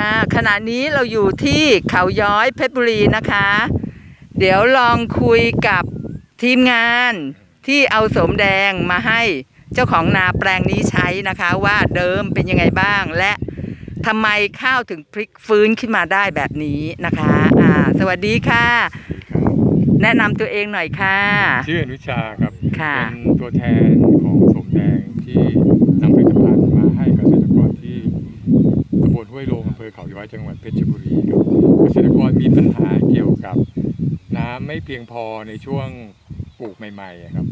ค่ะ ขณะนี้เราอยู่ที่เขาย้อยเพชรบุรีนะคะ เดี๋ยวลองคุยกับทีมงานที่เอาสมแดงมาให้เจ้าของนาแปลงนี้ใช้นะคะว่าเดิมเป็นยังไงบ้าง และทำไมข้าวถึงพลิกฟื้นขึ้นมาได้แบบนี้นะคะอ่าสวัสดีค่ะ แนะนำตัวเองหน่อยค่ะ ชื่ออนุชาครับ ค่ะ เป็นตัวแทนของสมแดงที่นำผลิตภัณฑ์มาให้เกษตรกรที่ตำบลห้วยโลง อเภอเขาย้อยจังหวัดเพชรบุรีครับเกษตรกรมีปัญหาเกี่ยวกับน้ำไม่เพียงพอในช่วงปลูกใหม่ๆครับ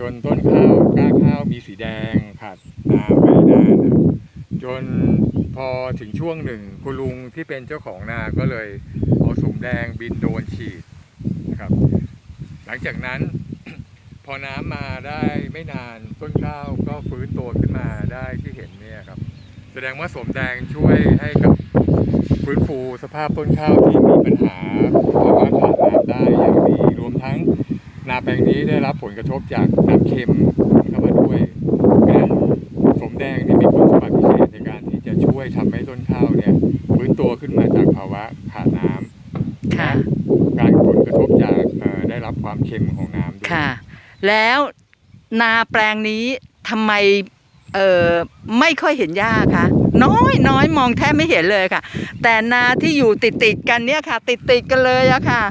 จนต้นข้าวก้าข้าวมีสีแดงขาดน้ำไปนานจนพอถึงช่วงหนึ่งคุณลุงที่เป็นเจ้าของนาก็เลยเอาสมแดงบินโดนฉีดนะครับ หลังจากนั้นพอน้ำมาได้ไม่นานต้นข้าวก็ฟื้นตัวขึ้นมาได้ที่เห็นเนี่ยครับ ดงว่าสมแดงช่วยให้กับฟื้นฟูสภาพต้นข้าวที่มีปัญหาภาวะขาดน้ำได้อย่างดีรวมทั้งนาแปลงนี้ได้รับผลกระทบจากน้ำเค็มเข้ามาด้วยเพราะฉะนั้นสมแดงนี่มีคุณสมบัติพิเศษในการที่จะช่วยทำให้ต้นข้าวเนี่ยฟื้นตัวขึ้นมาจากภาวะขาดน้ำค่ะการผลกระทบจากได้รับความเค็มของน้ำด้วยค่ะ แล้วนาแปลงนี้ทำไม เอ่อไม่ค่อยเห็นหญ้าคะน้อยน้อยมองแทบไม่เห็นเลยค่ะ แต่นาที่อยู่ติดติดๆกันเนี่ยค่ะ ติดติดๆกันเลยอะค่ะ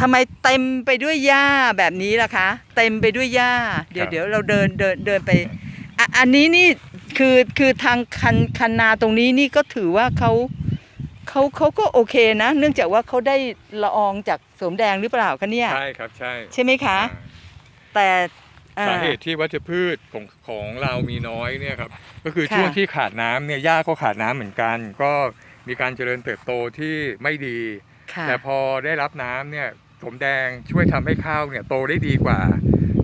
ทำไมเต็มไปด้วยหญ้าแบบนี้ล่ะคะ เต็มไปด้วยหญ้า เดี๋ยวเดี๋ยวเราเดินเดินเดินไปอะอันนี้นี่คือคือทางคันคันนาตรงนี้นี่ก็ถือว่าเขาเขาเขาก็โอเคนะ เนื่องจากว่าเขาได้ละอองจากสมแดงหรือเปล่าคะเนี่ยใช่ครับใช่ ใช่ไหมคะอ่าแต่อ่ สาเหตุที่วัชพืชของของเรามีน้อยเนี่ยครับก็คือค่ะช่วงที่ขาดน้ำเนี่ยหญ้าก็ขาดน้ำเหมือนกัน ก็มีการเจริญเติบโตที่ไม่ดีค่ะแต่พอได้รับน้ำเนี่ยสมแดงช่วยทำให้ข้าวเนี่ยโตได้ดีกว่า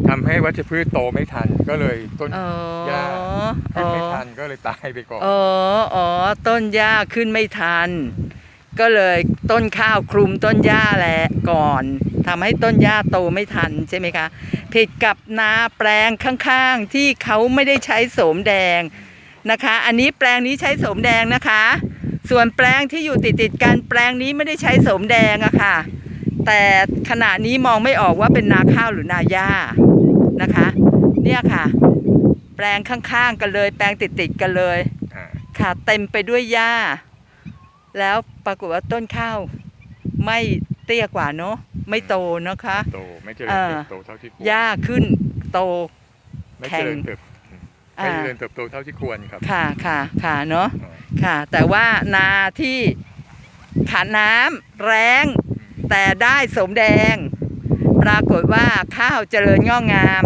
ทำให้วัชพืชโตไม่ทันก็เลยต้นอ๋อหญ้าขึ้อ๋นอไม่ทันก็เลยตายไปก่อนอ๋ออ๋อต้นหญ้าขึ้นไม่ทัน ก็เลยต้นข้าวคลุมต้นหญ้าแหละก่อน ทำให้ต้นหญ้าโตไม่ทันใช่ไหมคะผิดกับนาแปลงข้างๆ ที่เขาไม่ได้ใช้โสมแดงนะคะ อันนี้แปลงนี้ใช้โสมแดงนะคะ ส่วนแปลงที่อยู่ติดติดกันแปลงนี้ไม่ได้ใช้โสมแดงอะค่ะ แต่ขณะนี้มองไม่ออกว่าเป็นนาข้าวหรือนาหญ้านะคะ เนี่ยค่ะ แปลงข้างๆกันเลย แปลงติดๆกันเลยค่ะเต็มไปด้วยหญ้า แล้วปรากฏว่าต้นข้าวไม่เตี้ยกว่าเนาะ ไม่โตนะคะ โตไม่เจริญอ่าเติบโตเท่าที่ควรหญ้าขึ้นโตไม่เจริญเติบอ่าไม่เจริญเติบโตเท่าที่ควรครับ ค่ะค่ะค่ะเนาะอ่าค่ะ แต่ว่านาที่ขาดน้ำแรง แต่ได้สมแดง ปรากฏว่าข้าวเจริญงอกงาม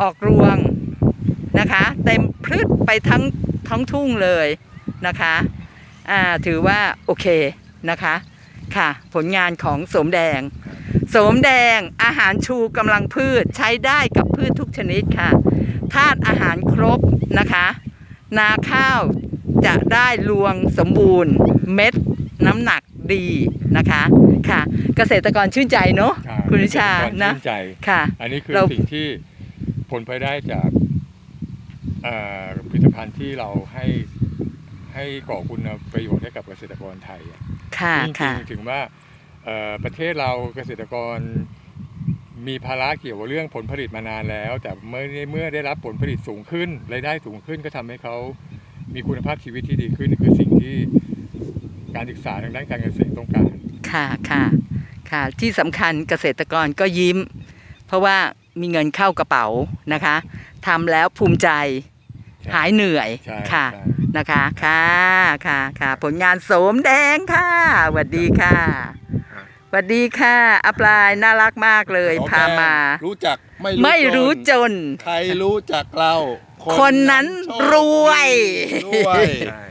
ออกรวงนะคะ เต็มพรึดไปทั้งทั้งทุ่งเลยนะคะอ่าถือว่าโอเคนะคะ ค่ะ ผลงานของสมแดง สมแดงอาหารชูกำลังพืชใช้ได้กับพืชทุกชนิดค่ะธาตุอาหารครบนะคะ นาข้าวจะได้รวงสมบูรณ์ เม็ดน้ำหนักดีนะคะค่ะ เกษตรกรชื่นใจเนาะอ่าคุณนิชาเกษตรกรนะชื่นใจค่ะ อันนี้คือเราสิ่งที่ผลพลอยได้จากเอ่อผลิตภัณฑ์ที่เราให้ให้ก่อคุณประโยชน์ให้กับเกษตรกรไทยอะค่ะจริค่ะงๆถึงว่าเอ่อ ประเทศเราเกษตรกรมีภาระเกี่ยวกับเรื่องผลผลิตมานานแล้ว แต่เมื่อเมื่อได้รับผลผลิตสูงขึ้นรายได้สูงขึ้นก็ทำให้เขามีคุณภาพชีวิตที่ดีขึ้นนี่คือสิ่งที่การศึกษาทางด้านการเกษตรต้องการ ค่ะค่ะค่ะที่สำคัญเกษตรกรก็ยิ้ม เพราะว่ามีเงินเข้ากระเป๋านะคะทำแล้วภูมิใจใช่หายเหนื่อยใช่ค่ะใช่นะคะค่ะค่ะค่ะผลงานโสมแดงค่ะสวัสดีค่ะ สวัสดีค่ะอัปลายน่ารักมากเลยสองพามาแดงรู้จักไม่ไม่รู้จน ใครรู้จักเรา คนนั้นรวยโชคดีรวยใช่